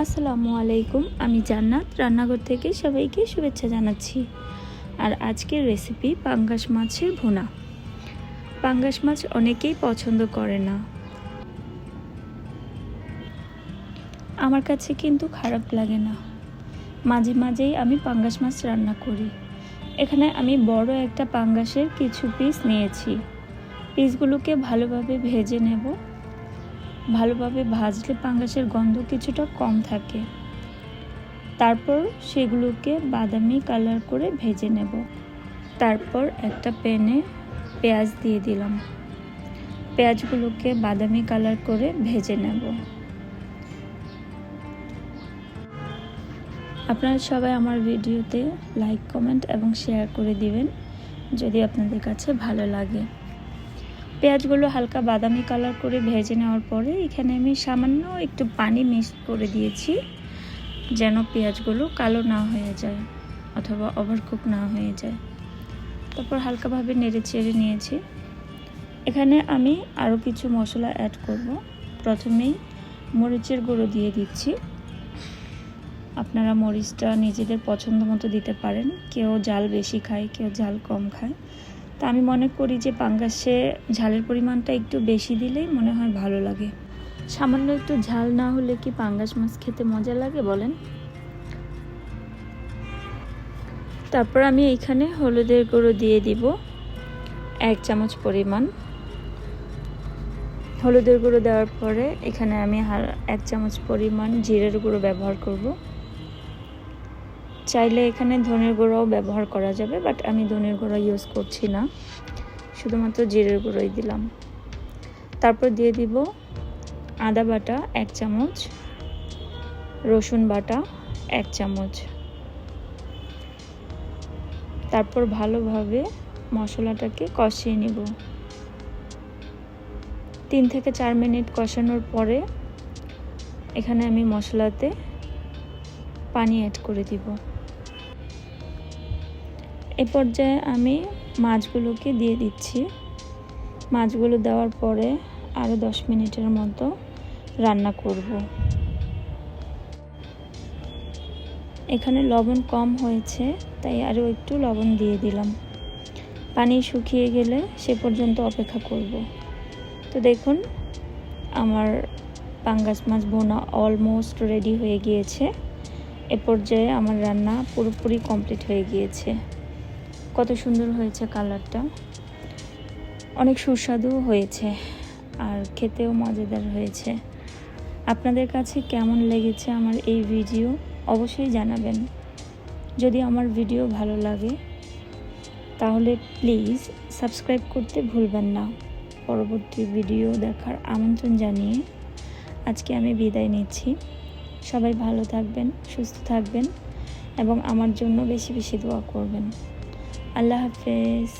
আসসালামু আলাইকুম, আমি জান্নাত, রান্নাঘর থেকে সবাইকে শুভেচ্ছা জানাচ্ছি। আর আজকের রেসিপি পাঙ্গাস মাছের ভুনা। পাঙ্গাস মাছ অনেকেই পছন্দ করে না। আমার কাছে কিন্তু খারাপ লাগে না। মাঝে মাঝেই আমি পাঙ্গাস মাছ রান্না করি। এখানে আমি বড় একটা পাঙ্গাসের কিছু পিস নিয়েছি। পিসগুলোকে ভালোভাবে ভেজে নেব। ভালোভাবে ভাজলে পাঙ্গাসের গন্ধ কিছুটা কম থাকে। তারপর সেগুলোকে বাদামি কালার করে ভেজে নেব। তারপর একটা প্যানে পেঁয়াজ দিয়ে দিলাম। পেঁয়াজগুলোকে বাদামি কালার করে ভেজে নেব। আপনারা সবাই আমার ভিডিওতে লাইক, কমেন্ট এবং শেয়ার করে দিবেন যদি আপনাদের কাছে ভালো লাগে। পেঁয়াজগুলো হালকা বাদামি কালার করে ভেজে নেওয়ার পরে এখানে আমি সামান্য একটু পানি মিক্স করে দিয়েছি, যেন পেঁয়াজগুলো কালো না হয়ে যায় অথবা ওভারকুক না হয়ে যায়। তারপর হালকাভাবে নেড়ে চেড়ে নিয়েছি। এখানে আমি আরও কিছু মশলা অ্যাড করব। প্রথমেই মরিচের গুঁড়ো দিয়ে দিচ্ছি। আপনারা মরিচটা নিজেদের পছন্দ মতো দিতে পারেন। কেউ জাল বেশি খায়, কেউ জাল কম খায়। তা আমি মনে করি যে পাঙ্গাসে ঝালের পরিমাণটা একটু বেশি দিলেই মনে হয় ভালো লাগে। সামান্য একটু ঝাল না হলে কি পাঙ্গাস মাছ খেতে মজা লাগে বলেন? তারপর আমি এখানে হলুদের গুঁড়ো দিয়ে দিব, এক চামচ পরিমাণ। হলুদের গুঁড়ো দেওয়ার পরে এখানে আমি এক চামচ পরিমাণ জিরের গুঁড়ো ব্যবহার করব। চাইলে এখানে ধনের গুঁড়াও ব্যবহার করা যাবে বাট আমি ধনের গুঁড়ো ইউজ করছি না। শুধুমাত্র জিরের গুঁড়োই দিলাম। তারপর দিয়ে দিব আদা বাটা এক চামচ, রসুন বাটা এক চামচ। তারপর ভালোভাবে মশলাটাকে কষিয়ে নিব। তিন থেকে চার মিনিট কষানোর পরে এখানে আমি মশলাতে পানি অ্যাড করে দিব। এ পর্যায়ে আমি মাছগুলোকে দিয়ে দিচ্ছি। মাছগুলো দেওয়ার পরে আরও দশ মিনিটের মতো রান্না করব। এখানে লবণ কম হয়েছে, তাই আরও একটু লবণ দিয়ে দিলাম। পানি শুকিয়ে গেলে সে পর্যন্ত অপেক্ষা করব। তো দেখুন, আমার পাঙ্গাস মাছ বোনা অলমোস্ট রেডি হয়ে গিয়েছে। এ পর্যায়ে আমার রান্না পুরোপুরি কমপ্লিট হয়ে গিয়েছে। কত সুন্দর হয়েছে কালারটা। অনেক সুস্বাদু হয়েছে আর খেতেও মজাদার হয়েছে। আপনাদের কাছে কেমন লেগেছে আমার এই ভিডিও অবশ্যই জানাবেন। যদি আমার ভিডিও ভালো লাগে, তাহলে প্লিজ সাবস্ক্রাইব করতে ভুলবেন না। পরবর্তী ভিডিও দেখার আমন্ত্রণ জানিয়ে আজকে আমি বিদায় নিচ্ছি। সবাই ভালো থাকবেন, সুস্থ থাকবেন এবং আমার জন্য বেশি বেশি দোয়া করবেন। আল্লাহ হাফেজ।